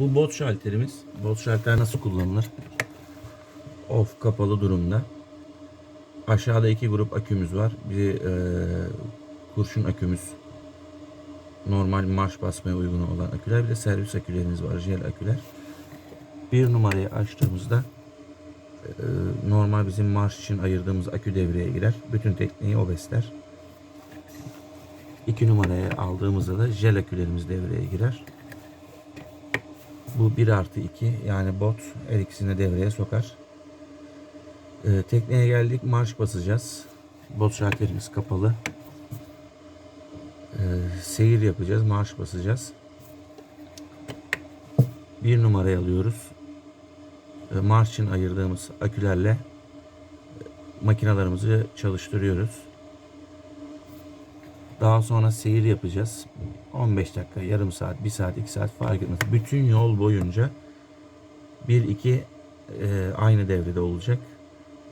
Bu bot şalterimiz. Bot şalter nasıl kullanılır? Off kapalı durumda. Aşağıda iki grup akümüz var. Biri e, kurşun akümüz. Normal marş basmaya uygun olan aküler. Bir de servis akülerimiz var. Jel aküler. Bir numarayı açtığımızda e, normal bizim marş için ayırdığımız akü devreye girer. Bütün tekneyi o besler. 2 numaraya aldığımızda da jel akülerimiz devreye girer. Bu 1 artı 2 yani bot her ikisini de devreye sokar. Ee, tekneye geldik marş basacağız. Bot şalterimiz kapalı. Ee, seyir yapacağız marş basacağız. Bir numarayı alıyoruz. Ee, marş için ayırdığımız akülerle e, makinalarımızı çalıştırıyoruz. Daha sonra seyir yapacağız. 15 dakika, yarım saat, 1 saat, 2 saat fark etmez. Bütün yol boyunca 1-2 e, aynı devrede olacak.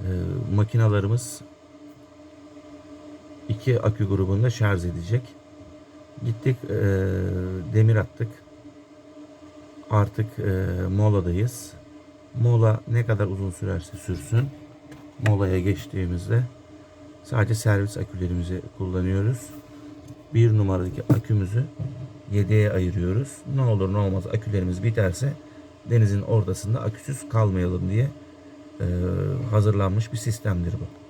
E, makinalarımız iki akü grubunda şarj edecek. Gittik e, demir attık. Artık e, moladayız. Mola ne kadar uzun sürerse sürsün. Molaya geçtiğimizde sadece servis akülerimizi kullanıyoruz. Bir numaradaki akümüzü yedeğe ayırıyoruz. Ne olur ne olmaz akülerimiz biterse denizin ortasında aküsüz kalmayalım diye hazırlanmış bir sistemdir bu.